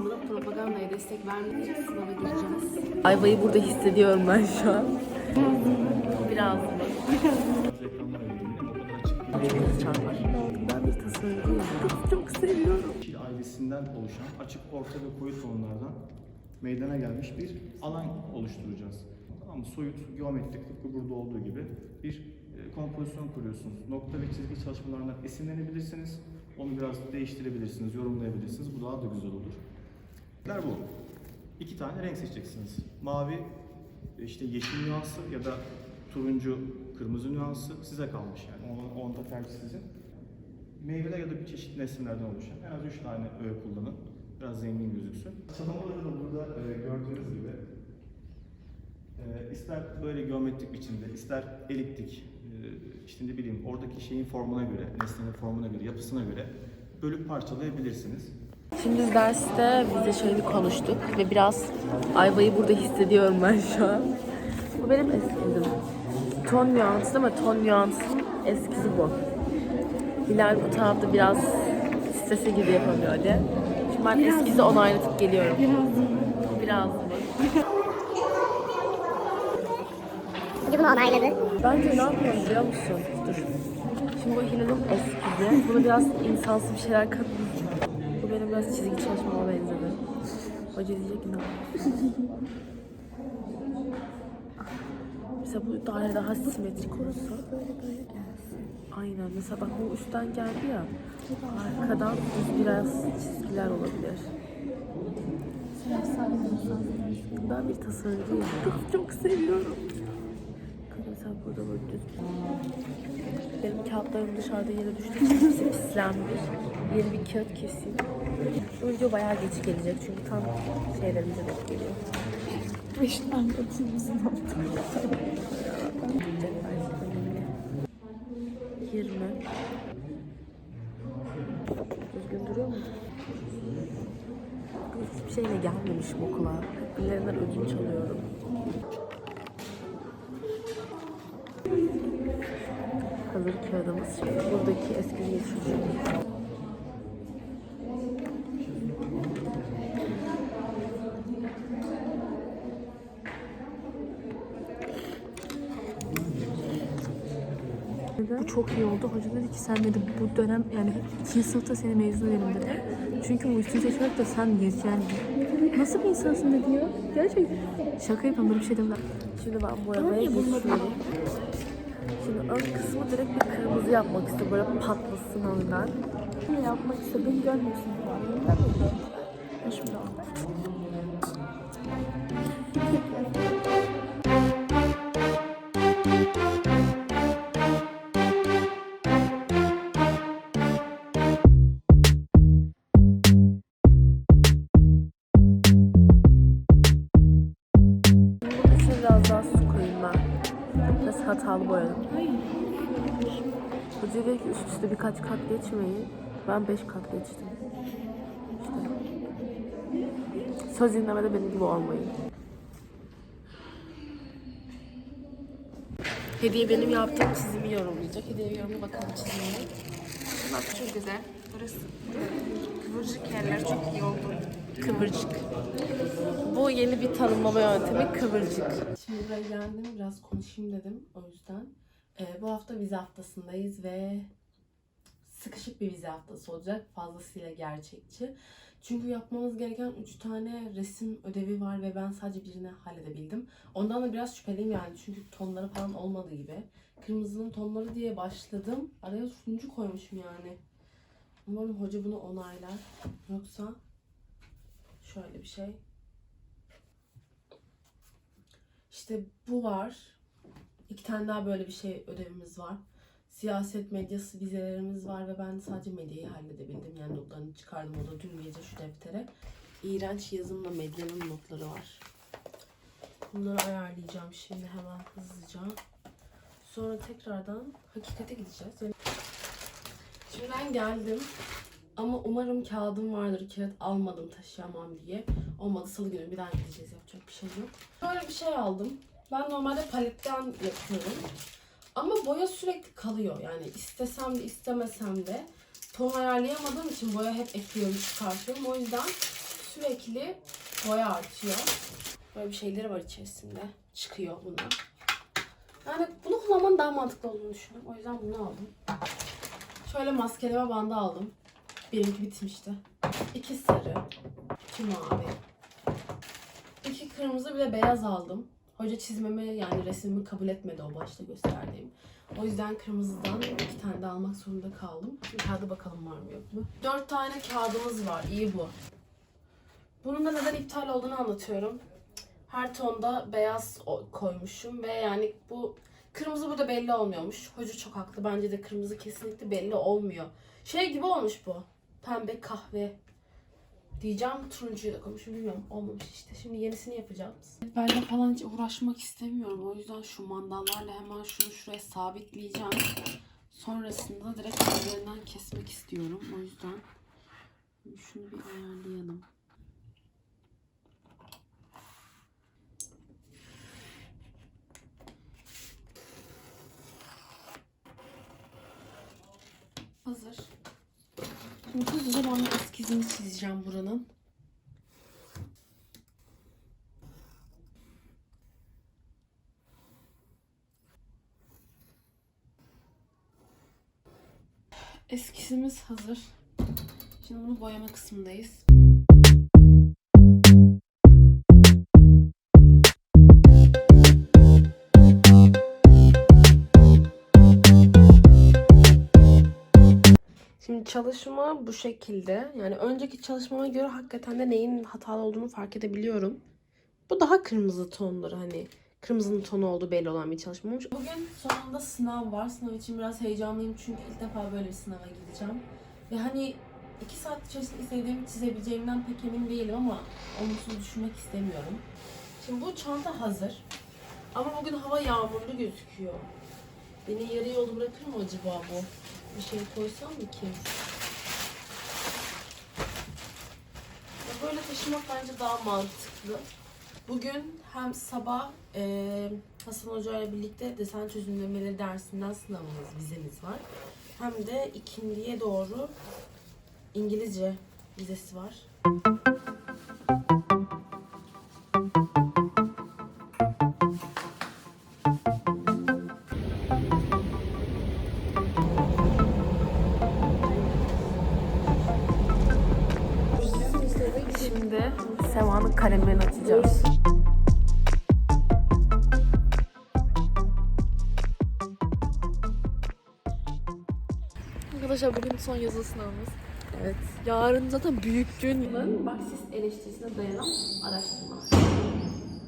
insanlara propagandaya destek vermeyip sınava gireceğiz. Ayvayı burada hissediyorum ben şu an. Biraz. Ben bir. Çok seviyorum. Ailesinden oluşan açık, orta ve koyu tonlardan meydana gelmiş bir alan oluşturacağız. Tamam mı? Soyut, geometrik, tıpkı burada olduğu gibi bir e, kompozisyon kuruyorsunuz. Nokta ve çizgi çalışmalarından esinlenebilirsiniz. Onu biraz değiştirebilirsiniz, yorumlayabilirsiniz. Bu daha da güzel olur. Renkler bu. İki tane renk seçeceksiniz. Mavi, işte yeşil nüansı ya da turuncu, kırmızı nüansı size kalmış yani. Onu, onda tercih sizin. Meyveler ya da bir çeşit nesnelerden oluşan en az 3 tane öğe kullanın. Biraz zengin gözüksün. Çalamaları da burada e, gördüğünüz gibi e, ister böyle geometrik biçimde, ister eliptik, e, işte ne bileyim oradaki şeyin formuna göre, nesnenin formuna göre, yapısına göre bölüp parçalayabilirsiniz. Şimdi biz derste vize şeyini konuştuk ve biraz ayvayı burada hissediyorum ben şu an. Bu benim eskizim. Ton nüansı mi? Ton nüansının eskizi bu. Hilal bu tarafta biraz strese gibi yapamıyor hadi. Şimdi ben eskizi onaylatıp geliyorum. Biraz. Biraz mı? Hoca bunu onayladı. Bence ne yapıyorum biliyor musun? Dur. Şimdi bu Hilal'in eskizi. Buna biraz insansı bir şeyler katmış. Biraz çizgi çalışmama benzedi. Hoca diyecek ki ne? Mesela bu daire daha simetrik olursa böyle böyle gelsin. Aynen. Mesela bak bu üstten geldi ya. Arkadan düz biraz çizgiler olabilir. Ben bir tasarımcıyım. Çok seviyorum. Düz. Benim kağıtlarım dışarıda yere düştü. Hepsi pislenmiş. Yeni bir kağıt keseyim. Bu video bayağı geç gelecek çünkü tam şeylerimize denk geliyor. Beşten katılımızın altı. 20 Düzgün duruyor mu? Hiçbir şeyle gelmemişim okula. Birilerinden ödünç alıyorum. Hazır kağıdımız. Şimdi buradaki eskiyi geçiyorum. Bu çok iyi oldu. Hoca dedi ki sen dedi bu dönem yani ikinci sınıfta seni mezun ederim dedi. Çünkü bu üçüncü seçenek de sen yani. Nasıl bir insansın dedi ya. Gerçekten. Şaka yapıyorum böyle bir şey demem. Şimdi ben boyamaya geçiyorum. Şimdi ön kısmı direkt bir kırmızı yapmak istiyorum. Böyle patlasın önden. Ne yapmak istediğini görmüyorsun. Ben. Şimdi al. Birkaç kat geçmeyin. Ben beş kat geçtim. İşte. Söz dinlemede benim gibi olmayın. Hediye benim yaptığım çizimi yorumlayacak. Hediye yorumuna bakalım çizimine. Bak çok güzel. Burası kıvırcık yerler çok iyi oldu. Kıvırcık. Bu yeni bir tanımlama yöntemi kıvırcık. Şimdi buraya geldim biraz konuşayım dedim o yüzden. Ee, bu hafta vize haftasındayız ve sıkışık bir vize haftası olacak. Fazlasıyla gerçekçi. Çünkü yapmamız gereken 3 tane resim ödevi var ve ben sadece birini halledebildim. Ondan da biraz şüpheliyim yani çünkü tonları falan olmadığı gibi. Kırmızının tonları diye başladım. Araya turuncu koymuşum yani. Umarım hoca bunu onaylar. Yoksa şöyle bir şey. İşte bu var. İki tane daha böyle bir şey ödevimiz var. Siyaset medyası vizelerimiz var ve ben sadece medyayı halledebildim. Yani notlarını çıkardım o da dün gece şu deftere. İğrenç yazımla medyanın notları var. Bunları ayarlayacağım şimdi hemen hızlıca. Sonra tekrardan hakikate gideceğiz. Yani... Şimdi ben geldim. Ama umarım kağıdım vardır. Kağıt almadım taşıyamam diye. Olmadı salı günü bir daha gideceğiz. Yapacak bir şey yok. Böyle bir şey aldım. Ben normalde paletten yapıyorum. Ama boya sürekli kalıyor. Yani istesem de istemesem de ton ayarlayamadığım için boya hep ekliyorum çıkartıyorum. O yüzden sürekli boya artıyor. Böyle bir şeyleri var içerisinde. Çıkıyor bunlar. Yani bunu kullanmanın daha mantıklı olduğunu düşünüyorum. O yüzden bunu aldım. Şöyle maskeleme bandı aldım. Benimki bitmişti. İki sarı, iki mavi, iki kırmızı bir de beyaz aldım. Hoca çizmemi yani resmimi kabul etmedi o başta gösterdiğim. O yüzden kırmızıdan iki tane de almak zorunda kaldım. Kağıda bakalım var mı yok mu. Dört tane kağıdımız var. İyi bu. Bunun da neden iptal olduğunu anlatıyorum. Her tonda beyaz koymuşum ve yani bu kırmızı burada belli olmuyormuş. Hoca çok haklı. Bence de kırmızı kesinlikle belli olmuyor. Şey gibi olmuş bu. Pembe kahve diyeceğim. Turuncuyu da koymuşum. Bilmiyorum. Olmamış işte. Şimdi yenisini yapacağız. Belde falan hiç uğraşmak istemiyorum. O yüzden şu mandallarla hemen şunu şuraya sabitleyeceğim. Sonrasında direkt üzerinden kesmek istiyorum. O yüzden şunu bir ayarlayalım. Hazır. Şimdi hızlıca ben bir eskizini çizeceğim buranın. Eskizimiz hazır. Şimdi bunu boyama kısmındayız. Çalışma bu şekilde. Yani önceki çalışmama göre hakikaten de neyin hatalı olduğunu fark edebiliyorum. Bu daha kırmızı tondur hani. Kırmızının tonu olduğu belli olan bir çalışma olmuş. Bugün sonunda sınav var. Sınav için biraz heyecanlıyım çünkü ilk defa böyle bir sınava gideceğim. Ve hani iki saat içerisinde istediğimi çizebileceğimden pek emin değilim ama olumsuz düşünmek istemiyorum. Şimdi bu çanta hazır. Ama bugün hava yağmurlu gözüküyor. Beni yarı yolda bırakır mı acaba bu? Bir şey koysam mı ki? Böyle taşımak bence daha mantıklı. Bugün hem sabah eee Hasan Hoca ile birlikte desen çözümlemeleri dersinden sınavımız, vizemiz var. Hem de ikindiye doğru İngilizce vizesi var. Seva'nın kalemlerini açacağız. Arkadaşlar bugün son yazılı sınavımız. Evet. Yarın zaten büyük gün. Marksist eleştirisine dayanan araştırma.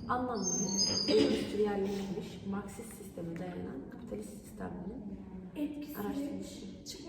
Anlamlı. Endüstriyelleşmiş, Marksist sisteme dayanan kapitalist sistemlerin araştırması.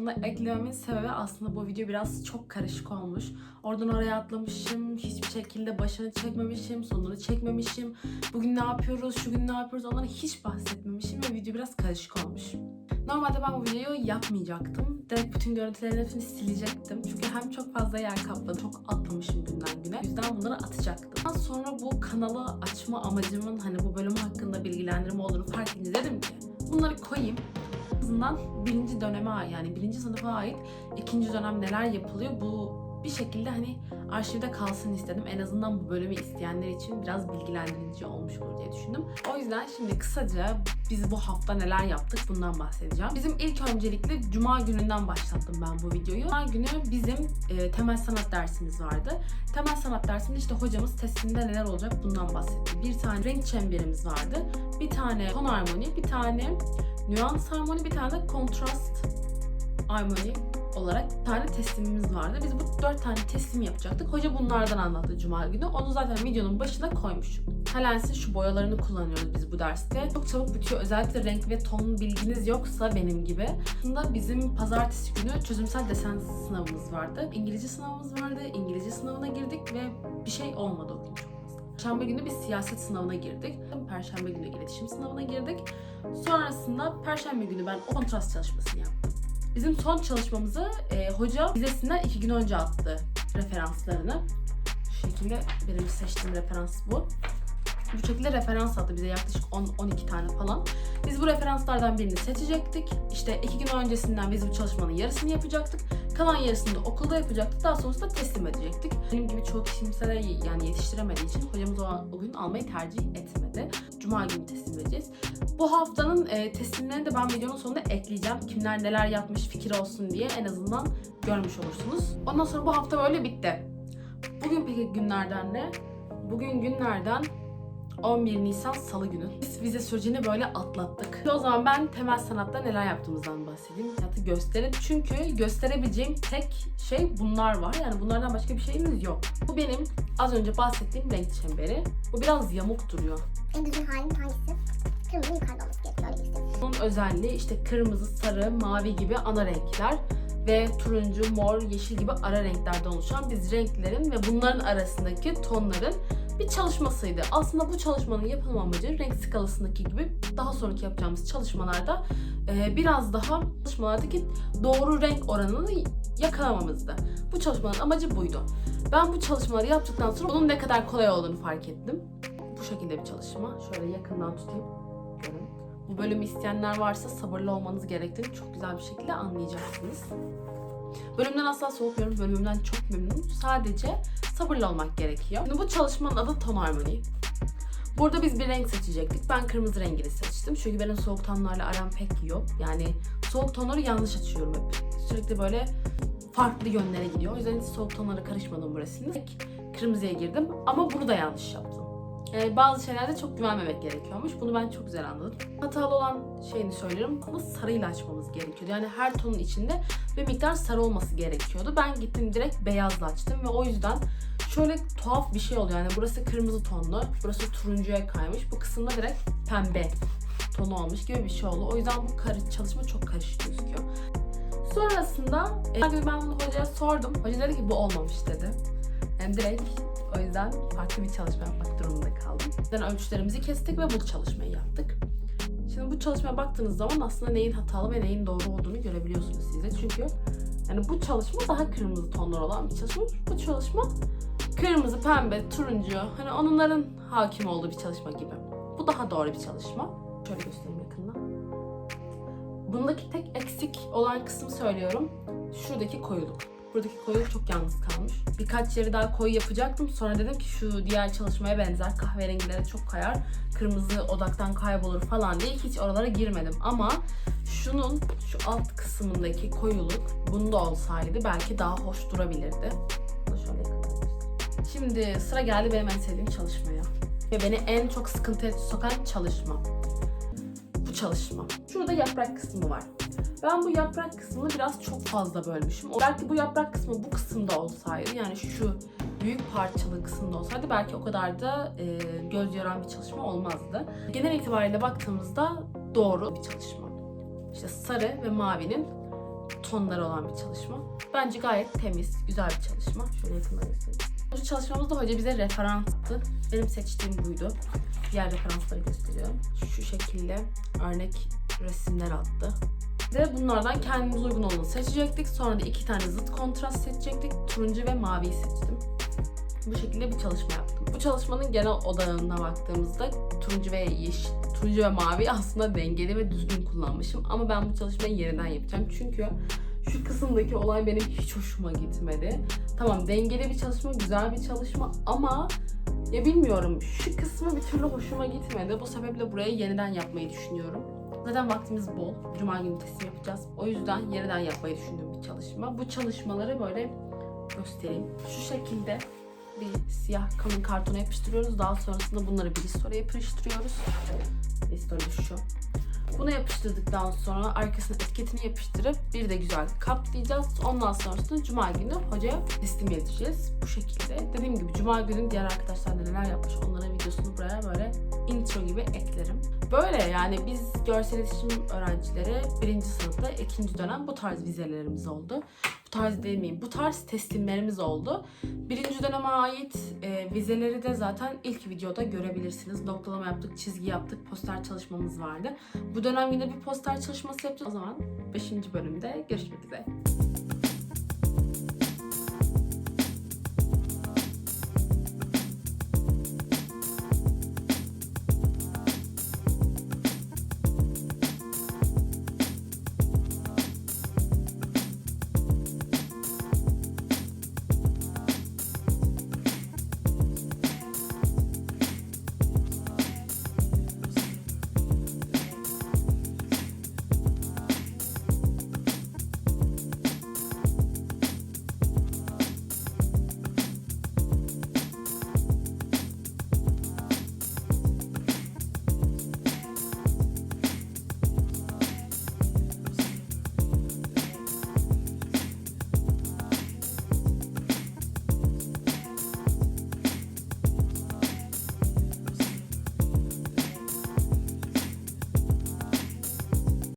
Sonuna eklememin sebebi aslında bu video biraz çok karışık olmuş. Oradan oraya atlamışım, hiçbir şekilde başını çekmemişim, sonunu çekmemişim. Bugün ne yapıyoruz, şu gün ne yapıyoruz onları hiç bahsetmemişim ve video biraz karışık olmuş. Normalde ben bu videoyu yapmayacaktım. Direkt bütün görüntülerin hepsini silecektim. Çünkü hem çok fazla yer kapladı, çok atlamışım günden güne. O yüzden bunları atacaktım. Daha sonra bu kanalı açma amacımın hani bu bölüm hakkında bilgilendirme olduğunu fark edince dedim ki bunları koyayım. Azından birinci döneme ait yani birinci sınıfa ait ikinci dönem neler yapılıyor bu bir şekilde hani arşivde kalsın istedim. En azından bu bölümü isteyenler için biraz bilgilendirici olmuş olur diye düşündüm. O yüzden şimdi kısaca biz bu hafta neler yaptık bundan bahsedeceğim. Bizim ilk öncelikle Cuma gününden başlattım ben bu videoyu. Cuma günü bizim e, temel sanat dersimiz vardı. Temel sanat dersinde işte hocamız testinde neler olacak bundan bahsetti. Bir tane renk çemberimiz vardı. Bir tane ton harmoni, bir tane nüans harmoni, bir tane de kontrast harmoni olarak bir tane teslimimiz vardı. Biz bu dört tane teslim yapacaktık. Hoca bunlardan anlattı Cuma günü. Onu zaten videonun başına koymuşum. Halens'in şu boyalarını kullanıyoruz biz bu derste. Çok çabuk bitiyor. Özellikle renk ve ton bilginiz yoksa benim gibi. Aslında bizim pazartesi günü çözümsel desen sınavımız vardı. İngilizce sınavımız vardı. İngilizce sınavına girdik ve bir şey olmadı o gün Perşembe günü biz siyaset sınavına girdik. Perşembe günü iletişim sınavına girdik. Sonrasında Perşembe günü ben o kontrast çalışmasını yaptım. Bizim son çalışmamızı e, hoca vizesinden iki gün önce attı referanslarını. Şu şekilde benim seçtiğim referans bu. Bu şekilde referans attı bize yaklaşık 10-12 tane falan. Biz bu referanslardan birini seçecektik. İşte iki gün öncesinden biz bu çalışmanın yarısını yapacaktık. Kalan yarısını da okulda yapacaktık. Daha sonrasında teslim edecektik. Benim gibi çok kimse yani yetiştiremediği için hocamız o, o gün almayı tercih etmedi. Cuma günü teslim edeceğiz. Bu haftanın e, teslimlerini de ben videonun sonunda ekleyeceğim. Kimler neler yapmış fikir olsun diye en azından görmüş olursunuz. Ondan sonra bu hafta böyle bitti. Bugün peki günlerden ne? Bugün günlerden 11 Nisan Salı günü. Biz vize sürecini böyle atlattık. O zaman ben temel sanatta neler yaptığımızdan bahsedeyim. Hayatı gösterip çünkü gösterebileceğim tek şey bunlar var. Yani bunlardan başka bir şeyimiz yok. Bu benim az önce bahsettiğim renk çemberi. Bu biraz yamuk duruyor. En düzgün halin hangisi? Kırmızı yukarıda olması gerekiyor öyle göstereyim. Bunun özelliği işte kırmızı, sarı, mavi gibi ana renkler ve turuncu, mor, yeşil gibi ara renklerden oluşan biz renklerin ve bunların arasındaki tonların bir çalışmasıydı. Aslında bu çalışmanın yapılma amacı renk skalasındaki gibi daha sonraki yapacağımız çalışmalarda e, biraz daha çalışmalardaki doğru renk oranını yakalamamızdı. Bu çalışmanın amacı buydu. Ben bu çalışmaları yaptıktan sonra bunun ne kadar kolay olduğunu fark ettim. Bu şekilde bir çalışma. Şöyle yakından tutayım. Bu bölümü isteyenler varsa sabırlı olmanız gerektiğini çok güzel bir şekilde anlayacaksınız. Bölümden asla soğutmuyorum. Bölümümden çok memnunum. Sadece sabırlı olmak gerekiyor. Şimdi bu çalışmanın adı ton harmoni. Burada biz bir renk seçecektik. Ben kırmızı rengini seçtim. Çünkü benim soğuk tonlarla aram pek yok. Yani soğuk tonları yanlış açıyorum hep. Sürekli böyle farklı yönlere gidiyor. O yüzden hiç soğuk tonlara karışmadım burasını. Kırmızıya girdim ama bunu da yanlış yaptım. Yani bazı şeylerde çok güvenmemek gerekiyormuş. Bunu ben çok güzel anladım. Hatalı olan şeyini söylüyorum. Aslında sarıyla açmamız gerekiyordu. Yani her tonun içinde bir miktar sarı olması gerekiyordu. Ben gittim direkt beyazla açtım ve o yüzden şöyle tuhaf bir şey oluyor. Yani burası kırmızı tonlu, burası turuncuya kaymış. Bu kısımda direkt pembe tonu olmuş gibi bir şey oldu. O yüzden bu çalışma çok karışık gözüküyor. Sonrasında e, ben bunu hocaya sordum. Hoca dedi ki bu olmamış dedi. Direkt o yüzden farklı bir çalışma yapmak durumunda kaldım. Yani ölçülerimizi kestik ve bu çalışmayı yaptık. Şimdi bu çalışmaya baktığınız zaman aslında neyin hatalı ve neyin doğru olduğunu görebiliyorsunuz siz de. Çünkü yani bu çalışma daha kırmızı tonlar olan bir çalışma. Bu çalışma kırmızı, pembe, turuncu hani onların hakim olduğu bir çalışma gibi. Bu daha doğru bir çalışma. Şöyle göstereyim yakından. Bundaki tek eksik olan kısmı söylüyorum. Şuradaki koyuluk. Buradaki koyuluk çok yalnız kalmış. Birkaç yeri daha koyu yapacaktım. Sonra dedim ki şu diğer çalışmaya benzer kahverengilere çok kayar. Kırmızı odaktan kaybolur falan diye hiç oralara girmedim. Ama şunun şu alt kısmındaki koyuluk bunda olsaydı belki daha hoş durabilirdi. Şimdi sıra geldi benim en sevdiğim çalışmaya. Ve beni en çok sıkıntıya sokan çalışma. Çalışma. Şurada yaprak kısmı var. Ben bu yaprak kısmını biraz çok fazla bölmüşüm. Belki bu yaprak kısmı bu kısımda olsaydı yani şu büyük parçalı kısımda olsaydı belki o kadar da e, göz yoran bir çalışma olmazdı. Genel itibariyle baktığımızda doğru bir çalışma. İşte sarı ve mavinin tonları olan bir çalışma. Bence gayet temiz, güzel bir çalışma. Şöyle yakından göstereyim. Bu çalışmamızda hoca bize referans attı. Benim seçtiğim buydu. Diğer referansları gösteriyorum. Şu şekilde örnek resimler attı. Ve bunlardan kendimize uygun olanı seçecektik. Sonra da iki tane zıt kontrast seçecektik. Turuncu ve maviyi seçtim. Bu şekilde bir çalışma yaptım. Bu çalışmanın genel odağına baktığımızda turuncu ve yeşil, turuncu ve mavi aslında dengeli ve düzgün kullanmışım. Ama ben bu çalışmayı yeniden yapacağım. Çünkü şu kısımdaki olay benim hiç hoşuma gitmedi. Tamam dengeli bir çalışma, güzel bir çalışma ama ya bilmiyorum şu kısmı bir türlü hoşuma gitmedi. Bu sebeple burayı yeniden yapmayı düşünüyorum. Zaten vaktimiz bol. Cuma günü teslim yapacağız. O yüzden yeniden yapmayı düşündüğüm bir çalışma. Bu çalışmaları böyle göstereyim. Şu şekilde bir siyah kalın kartona yapıştırıyoruz. Daha sonrasında bunları bir story yapıştırıyoruz. Bir story şu. Bunu yapıştırdıktan sonra arkasına etiketini yapıştırıp bir de güzel katlayacağız. Ondan sonrasında cuma günü hocaya teslim edeceğiz. Bu şekilde. Dediğim gibi cuma günü diğer arkadaşlar da neler yapmış onların videosunu buraya böyle intro gibi eklerim. Böyle yani biz görsel iletişim öğrencileri birinci sınıfta ikinci dönem bu tarz vizelerimiz oldu. Bu tarz demeyeyim, bu tarz teslimlerimiz oldu. Birinci döneme ait e, vizeleri de zaten ilk videoda görebilirsiniz. Noktalama yaptık, çizgi yaptık, poster çalışmamız vardı. Bu dönem yine bir poster çalışması yapacağız. O zaman 5. bölümde görüşmek üzere.